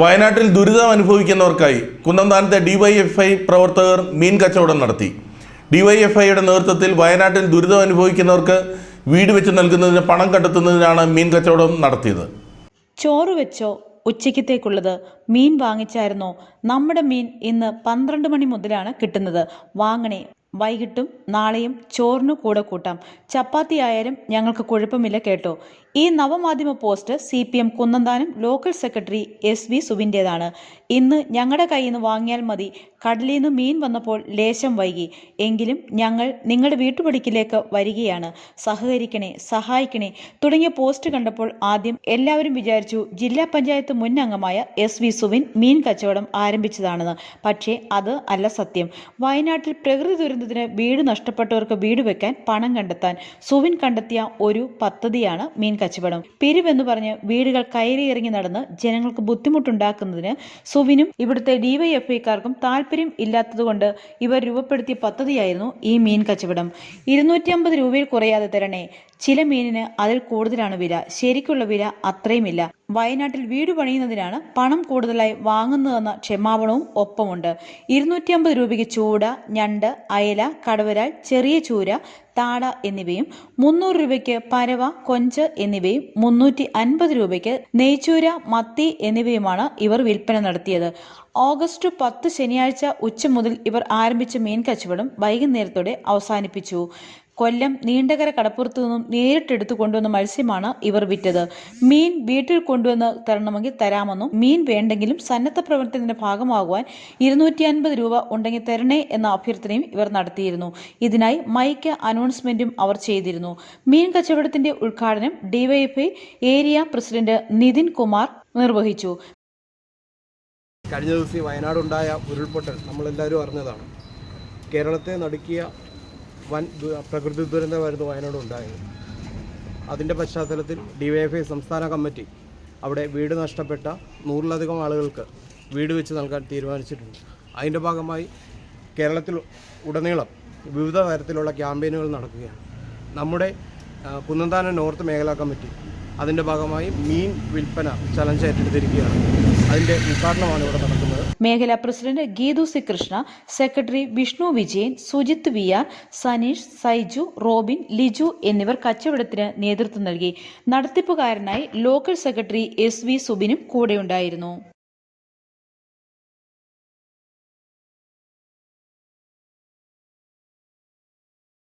വയനാട്ടിൽ ദുരിതം അനുഭവിക്കുന്നവർക്കായി കുന്നന്താനത്തെ ഡിവൈഎഫ്ഐ പ്രവർത്തകർ മീൻ കച്ചവടം നടത്തി. ഡിവൈഎഫ്ഐയുടെ നേതൃത്വത്തിൽ വയനാട്ടിൽ ദുരിതം അനുഭവിക്കുന്നവർക്ക് വീട് വെച്ച് നൽകുന്നതിന് പണം കണ്ടെത്തുന്നതിനാണ് മീൻ കച്ചവടം നടത്തിയത്. ചോറ് വെച്ചോ? ഉച്ചയ്ക്കത്തേക്കുള്ളത് മീൻ വാങ്ങിച്ചായിരുന്നോ? നമ്മുടെ മീൻ ഇന്ന് പന്ത്രണ്ട് മണി മുതലാണ് കിട്ടുന്നത്. വാങ്ങണേ. വൈകിട്ടും നാളെയും ചോറിനു കൂടെ കൂട്ടാം. ചപ്പാത്തി ആയാലും ഞങ്ങൾക്ക് കുഴപ്പമില്ല കേട്ടോ. ഈ നവമാധ്യമ post C P M Kunnanthanam local secretary S V സുബിന്റേതാണ് ഇന്ന് ഞങ്ങളുടെ കയ്യിൽ നിന്ന് വാങ്ങിയാൽ മതി. കടലിൽ നിന്ന് മീൻ വന്നപ്പോൾ ലേശം വൈകി. എങ്കിലും ഞങ്ങൾ നിങ്ങളുടെ വീട്ടുപടിക്കിലേക്ക് വരികയാണ്. സഹകരിക്കണേ സഹായിക്കണേ. തുടങ്ങിയ പോസ്റ്റ് കണ്ടപ്പോൾ ആദ്യം എല്ലാവരും വിചാരിച്ചു ജില്ലാ പഞ്ചായത്ത് മുൻ അംഗമായ എസ് വി സുവിൻ മീൻ കച്ചവടം ആരംഭിച്ചതാണെന്ന്. പക്ഷേ അത് അല്ല സത്യം. വയനാട്ടിൽ പ്രകൃതി ദുരന്തത്തിന് വീട് നഷ്ടപ്പെട്ടവർക്ക് വീട് വെക്കാൻ പണം കണ്ടെത്താൻ സുവിൻ കണ്ടെത്തിയ ഒരു പദ്ധതിയാണ് മീൻ കച്ചവടം. പിരിവെന്ന് പറഞ്ഞ് വീടുകൾ കയറിയിറങ്ങി നടന്ന് ജനങ്ങൾക്ക് ബുദ്ധിമുട്ടുണ്ടാക്കുന്നതിന് സുവിനും ഇവിടുത്തെ ഡിവൈഎഫ്ഐക്കാർക്കും താല്പര്യം ഇല്ലാത്തതുകൊണ്ട് ഇവർ രൂപപ്പെടുത്തിയ പദ്ധതിയായിരുന്നു ഈ മീൻ കച്ചവടം. ഇരുന്നൂറ്റി അമ്പത് രൂപയിൽ കുറയാതെ തരണേ. ചില മീനിന് അതിൽ കൂടുതലാണ് വില. ശരിക്കുള്ള വില അത്രയുമില്ല. വയനാട്ടിൽ വീട് പണിയുന്നതിനാണ് പണം കൂടുതലായി വാങ്ങുന്നതെന്ന ക്ഷമാപണവും ഒപ്പമുണ്ട്. ഇരുന്നൂറ്റി അമ്പത് രൂപയ്ക്ക് ചൂട ഞണ്ട് അയല കടവരാൽ ചെറിയ ചൂര താട എന്നിവയും മുന്നൂറ് രൂപയ്ക്ക് പരവ കൊഞ്ച് എന്നിവയും മുന്നൂറ്റി അൻപത് രൂപയ്ക്ക് നെയ്ച്ചൂര മത്തി എന്നിവയുമാണ് ഇവർ വിൽപ്പന നടത്തിയത്. ഓഗസ്റ്റ് പത്ത് ശനിയാഴ്ച ഉച്ച മുതൽ ഇവർ ആരംഭിച്ച മീൻ കച്ചവടം വൈകുന്നേരത്തോടെ അവസാനിപ്പിച്ചു. കൊല്ലം നീണ്ടകര കടപ്പുറത്തു നിന്നും നേരിട്ടെടുത്തു കൊണ്ടുവന്ന മത്സ്യമാണ് ഇവർ വിറ്റത്. മീൻ വീട്ടിൽ കൊണ്ടുവന്ന് തരണമെങ്കിൽ തരാമെന്നും മീൻ വേണ്ടെങ്കിലും സന്നദ്ധ പ്രവർത്തനത്തിന്റെ ഭാഗമാകുവാൻ ഇരുന്നൂറ്റി അൻപത് രൂപ ഉണ്ടെങ്കിൽ തരണേ എന്ന അഭ്യർത്ഥനയും ഇവർ നടത്തിയിരുന്നു. ഇതിനായി മൈക്ക് അനൗൺസ്മെന്റും അവർ ചെയ്തിരുന്നു. മീൻ കച്ചവടത്തിന്റെ ഉദ്ഘാടനം DYFI area president Nithin Kumar നിർവഹിച്ചു. കഴിഞ്ഞ ദിവസം ഈ വയനാടുണ്ടായ ഉരുൾപൊട്ടൽ നമ്മളെല്ലാവരും അറിഞ്ഞതാണ്. കേരളത്തെ നടുക്കിയ വൻ പ്രകൃതി ദുരന്തമായിരുന്നു വയനാട് ഉണ്ടായത് അതിന്റെ പശ്ചാത്തലത്തിൽ ഡിവൈഎഫ്ഐ സംസ്ഥാന കമ്മിറ്റി അവിടെ വീട് നഷ്ടപ്പെട്ട നൂറിലധികം ആളുകൾക്ക് വീട് വെച്ച് നൽകാൻ തീരുമാനിച്ചിട്ടുണ്ട്. അതിന്റെ ഭാഗമായി കേരളത്തിൽ ഉടനീളം വിവിധ തരത്തിലുള്ള ക്യാമ്പയിനുകൾ നടക്കുകയാണ്. നമ്മുടെ കുന്നന്താനം നോർത്ത് മേഖലാ കമ്മിറ്റി അതിന്റെ ഭാഗമായി മീൻ വിൽപ്പന ചലഞ്ച് ഏറ്റെടുത്തിരിക്കുകയാണ്. അതിന്റെ ഉദ്ഘാടനമാണ് ഇവിടെ നടക്കുന്നത്. മേഖലാ president Geethu C Krishna secretary Vishnu Vijayan Sujith V R Saneesh Saiju Robin Liju എന്നിവർ കച്ചവടത്തിന് നേതൃത്വം നൽകി. നടത്തിപ്പുകാരനായി ലോക്കൽ സെക്രട്ടറി എസ് വി സുബിനും കൂടെയുണ്ടായിരുന്നു.